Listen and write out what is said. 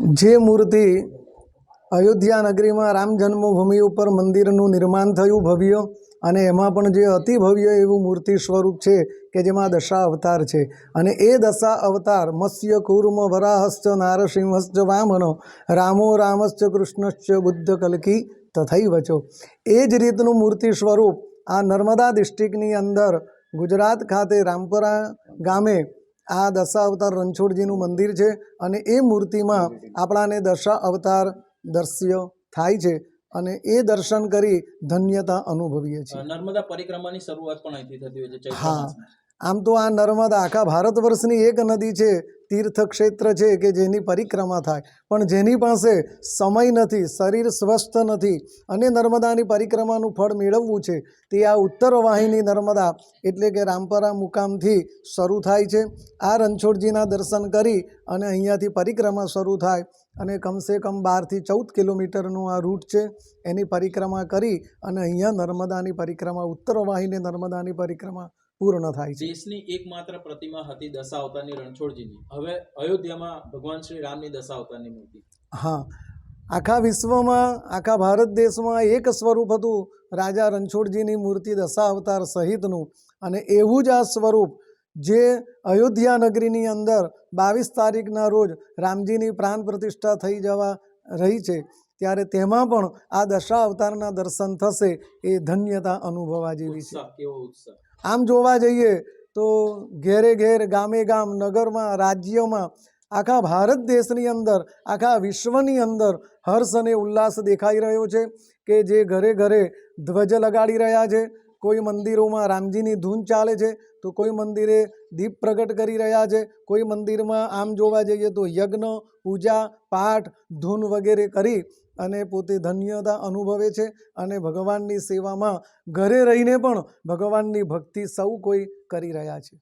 જે મૂર્તિ અયોધ્યા નગરીમાં રામ જન્મભૂમિ ઉપર મંદિરનું નિર્માણ થયું ભવ્ય અને એમાં પણ જે અતિ ભવ્ય એવું મૂર્તિ સ્વરૂપ છે કે જેમાં દશા અવતાર છે. અને એ દશા અવતાર મત્સ્ય, કુર્મ વરાહશ્ચ નારસિંહશ્ચ વામનો, રામો રામશ્ચ કૃષ્ણશ્ચ બુદ્ધ, કલકી તથૈ વચો એ જ રીતનું મૂર્તિ સ્વરૂપ આ નર્મદા ડિસ્ટ્રિક્ટની અંદર ગુજરાત ખાતે રામપરા ગામે આ દશા અવતાર રણછોડજીનું મંદિર છે અને એ મૂર્તિમાં આપણાને દશા અવતાર દર્શ્ય થાય છે અને એ દર્શન કરી ધન્યતા અનુભવીએ છીએ નર્મદા પરિક્રમાની શરૂઆત પણ અહીંથી થતી હોય છે હા. આમ તો આ નર્મદા આખા ભારત વર્ષની એક નદી છે તીર્થ ક્ષેત્ર છે કે જેની પરિક્રમા થાય. પણ જેની પાસે સમય નથી, શરીર સ્વસ્થ નથી અને નર્મદાની પરિક્રમાનું ફળ મેળવવું છે, તે આ ઉત્તર વાહિની નર્મદા એટલે કે રામપરા મુકામથી શરૂ થાય છે. આ રણછોડજીના દર્શન કરી અને અહીંયાથી પરિક્રમા શરૂ થાય અને કમસે કમ બારથી ચૌદ કિલોમીટરનું આ રૂટ છે. એની પરિક્રમા કરી અને અહીંયા નર્મદાની પરિક્રમા, ઉત્તર વાહિની નર્મદાની પરિક્રમા પૂર્ણ થાય છે. દેશની એકમાત્ર પ્રતિમા હતી દશા અવતારની રણછોડજીની. હવે અયોધ્યામાં ભગવાન શ્રી રામની દશા અવતારની મૂર્તિ. હા આખા વિશ્વમાં આખા ભારત દેશમાં એક સ્વરૂપ હતું રાજા રણછોડજીની મૂર્તિ દશા અવતાર સહિતનું. અને એવું જ આ સ્વરૂપ જે અયોધ્યા નગરીની અંદર બાવીસ તારીખના રોજ રામજીની પ્રાણ પ્રતિષ્ઠા થઈ જવા રહી છે ત્યારે તેમાં પણ આ દશા અવતારના દર્શન થશે એ ધન્યતા અનુભવા જેવી છે. કેવો ઉત્સાહ. આમ જોવા જઈએ તો ઘેરે ઘેર, ગામે ગામ, નગરમાં, રાજ્યમાં, આખા ભારત દેશની અંદર, આખા વિશ્વની અંદર હર્ષ અને ઉલ્લાસ દેખાઈ રહ્યો છે કે જે ઘરે ઘરે ધ્વજ લગાડી રહ્યા છે. કોઈ મંદિરોમાં રામજીની ધૂન ચાલે છે તો કોઈ મંદિરે દીપ પ્રગટ કરી રહ્યા છે. કોઈ મંદિરમાં આમ જોવા જઈએ તો યજ્ઞ, પૂજા, પાઠ, ધૂન વગેરે કરી અને પોતે ધન્યતા અનુભવે છે અને ભગવાનની સેવામાં ઘરે રહીને પણ ભગવાનની ભક્તિ સૌ કોઈ કરી રહ્યા છે.